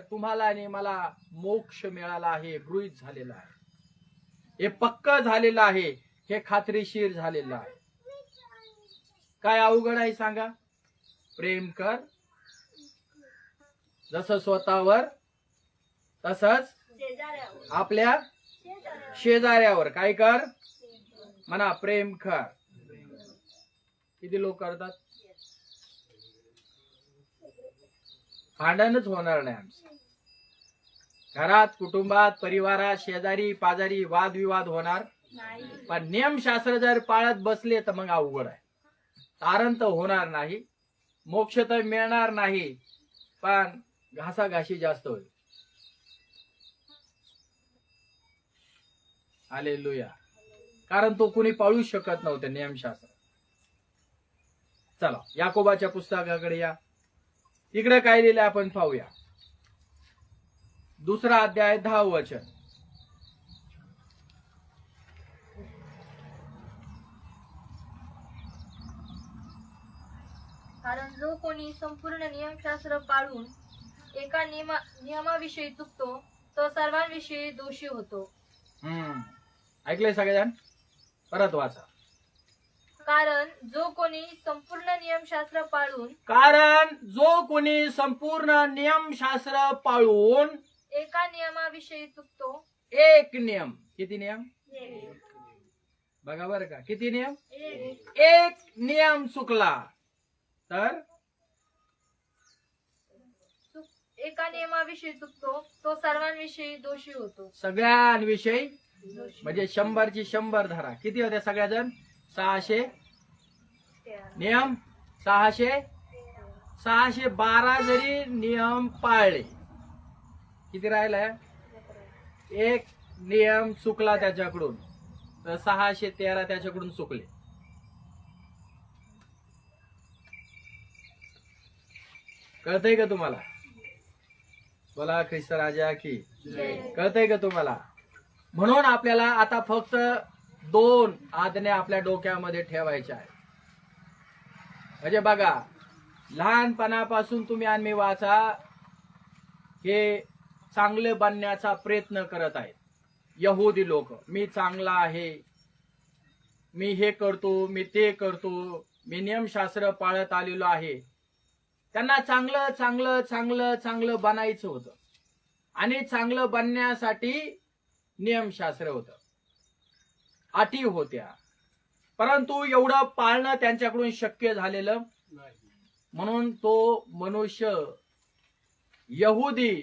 तुम्हाला आणि मला मोक्ष मिळाला आहे गृहित झालेला आहे. हे पक्क झालेलं आहे हे खात्रीशीर झालेलं आहे. काय अवघड आहे सांगा? प्रेम कर. जसं स्वतःवर तसंच आपल्या शेजाऱ्यावर. काय कर? म्हणा प्रेम कर. किती लोक करतात? भांडणच होणार नाही आमचं. घरात कुटुंबात परिवारात शेजारी पाजारी वादविवाद होणार. पण नियमशास्त्र जर पाळत बसले तर मग अवघड आहे. तारण तर होणार नाही. मोक्ष तर मिळणार नाही. पण घासाघाशी जास्त होईल. आले कारण तो कुणी पाळू शकत नव्हते नियमशास्त्र चला याकोबाच्या पुस्तकाकडे या. इकडे काय लिहिलं आपण पाहूया. दुसरा अध्याय दहा वचन. कारण जो कोणी संपूर्ण नियमशास्त्र पाळून एका नियमा नियमाविषयी चुकतो तो सर्वांविषयी दोषी होतो. हम्म. ऐकलंय सगळेजण? परत वाचा. कारण जो कोणी संपूर्ण नियमशास्त्र पाळून कारण जो कोणी संपूर्ण नियमशास्त्र पाळून एका नियमाविषयी चुकतो एक नियम. किती नियम? बघा बरं का. किती नियम? एक. नियम चुकला तर? एका नियमाविषयी चुकतो तो सर्वांविषयी दोषी होतो. सगळ्यांविषयी? म्हणजे शंभरची शंभर धरा. किती होते सगळ्याजण? सहाशे नियम सहाशे सहाशे बारा जरी नियम पाळले किती राहिलाय? एक नियम चुकला त्याच्याकडून तर सहाशे तेरा त्याच्याकडून चुकले. कळतंय का तुम्हाला? बोला ख्रिस्त राजा की. कळतंय का तुम्हाला? म्हणून आपल्याला आता फक्त दोन आज्ञा आपल्या डोक्यामध्ये ठेवायच्या आहेत. म्हणजे बघा लहानपणापासून तुम्ही आणि मी वाचा हे चांगले बनण्याचा प्रयत्न करत आहेत. यहुदी लोक मी चांगला आहे मी हे करतो मी ते करतो मी नियमशास्त्र पाळत आलेलो आहे. त्यांना चांगलं चांगलं चांगलं चांगलं बनायचं होतं. आणि चांगलं बनण्यासाठी नियमशास्त्र होतं. अटी होत्या. परंतु एवढं पाळणं त्यांच्याकडून शक्य झालेलं म्हणून तो मनुष्य यहुदी